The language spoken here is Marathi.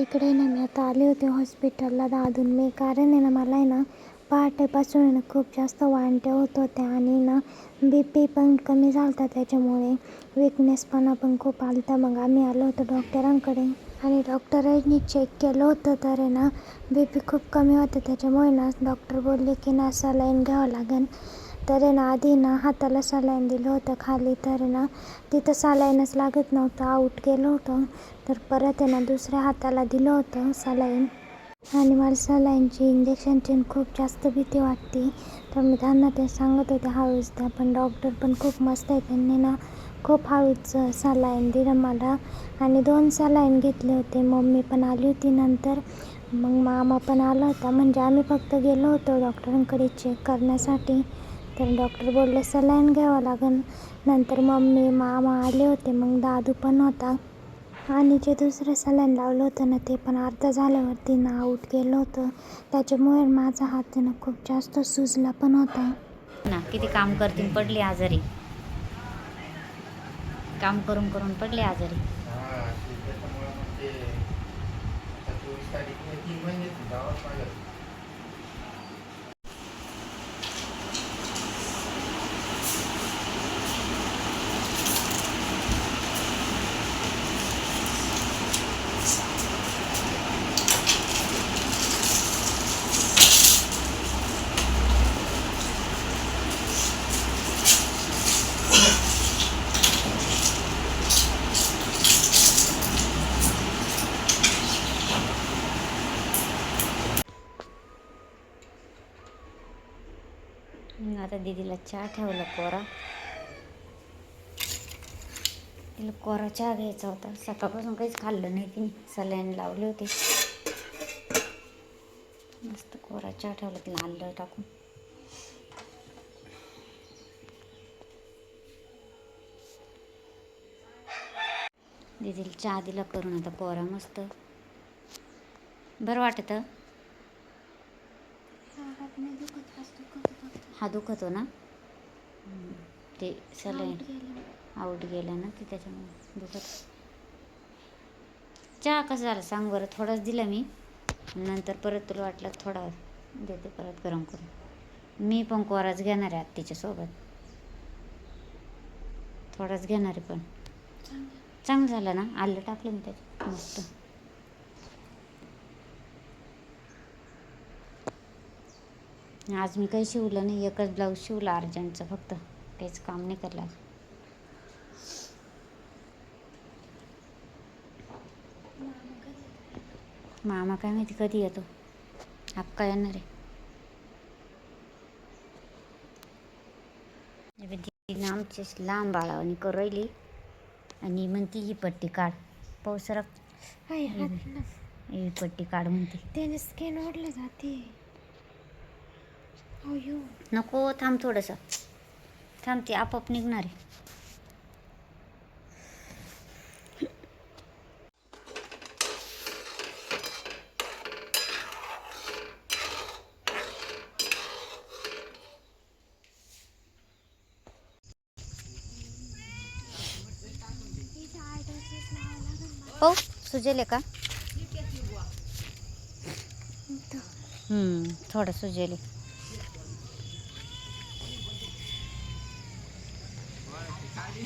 इकडे ना मी आता आले होते हॉस्पिटलला दादून. मी कारण आहे ना मला आहे ना पहाटेपासून ना खूप जास्त वांट्या होत होत्या आणि ना बी पी पण कमी झाला त्याच्यामुळे. विकनेसपणा पण खूप आला होता मग आम्ही आलो होतो डॉक्टरांकडे आणि डॉक्टरांनी चेक केलं होतं तर आहे ना बी पी खूप कमी होतं. त्याच्यामुळे ना डॉक्टर बोलले की ना सलाईन घ्यावं लागेल. तर आहे ना आधी ना हाताला सलाईन दिलं होतं खाली तर ना. तिथं सलाईनच लागत नव्हतं. आऊट केलं होतं. तर परत आहे ना दुसऱ्या हाताला दिलं होतं सलाईन आणि मला सलाईनची इंजेक्शनची खूप जास्त भीती वाटते. तर मी त्यांना ते सांगत होते हळूच द्या पण डॉक्टर पण खूप मस्त आहे. त्यांनी ना खूप हळूच सलाईन दिलं मला. आणि दोन सलाईन घेतले होते. मम्मी पण आली होती नंतर. मग मामा पण आला होता. म्हणजे आम्ही फक्त गेलो होतो डॉक्टरांकडे चेक करण्यासाठी. तर डॉक्टर बोलले सलाईन घ्यावं लागेल नंतर मम्मी मामा आले होते मग दादू पण होता. आणि जे दुसरं सलाईन लावलं होतं ना ते पण अर्धा झाल्यावरती ना आऊट केलं होतं. त्याच्यामुळे माझा हात ना खूप जास्त सुजला पण होता. ना किती काम करतील पडली आजारी. काम करून करून पडली आजारी. हा तीन महिने आता दीदीला चहा ठेवला कोरा. तिला कोरा चहा घ्यायचा होता. सकाळपासून काहीच खाल्लं नाही तिने. सलाईन लावले होते. मस्त कोरा चहा ठेवला. तिला आलं टाकून. दीदीला चहा दिला करून आता कोरा मस्त. बरं वाटतं? हा दुखतो ना. ते सलाईन. आऊट गेलं. ना ते त्याच्यामुळे दुखत. चहा कसं झाला सांग बरं? थोडाच दिला मी. नंतर परत तुला वाटलं थोडा देते परत गरम करून. मी पण कोराच घेणार आहे तिच्यासोबत थोडाच घेणार आहे पण. चांगलं झालं ना? आलं टाकलं मी त्याच्यात. मस्त. आज मी काही शिवलं नाही एकच ब्लाऊज शिवला अर्जंटचं फक्त. काहीच काम नाही करलं. मामा काय माहिती कधी येतो? अक्का येणार आहे. ଏବେ तिनं आमची लांब बाळावानी करू राहिली. आणि म्हणती ही पट्टी काढ. पावसाळा ही पट्टी काढ म्हणते. त्याने स्किन ओढले जाते. नको थांब थोडंसं. थांब ते आपोआप निघणार. आहे हो सुजेल का? हम्म, थोडं सुजेल ขายดี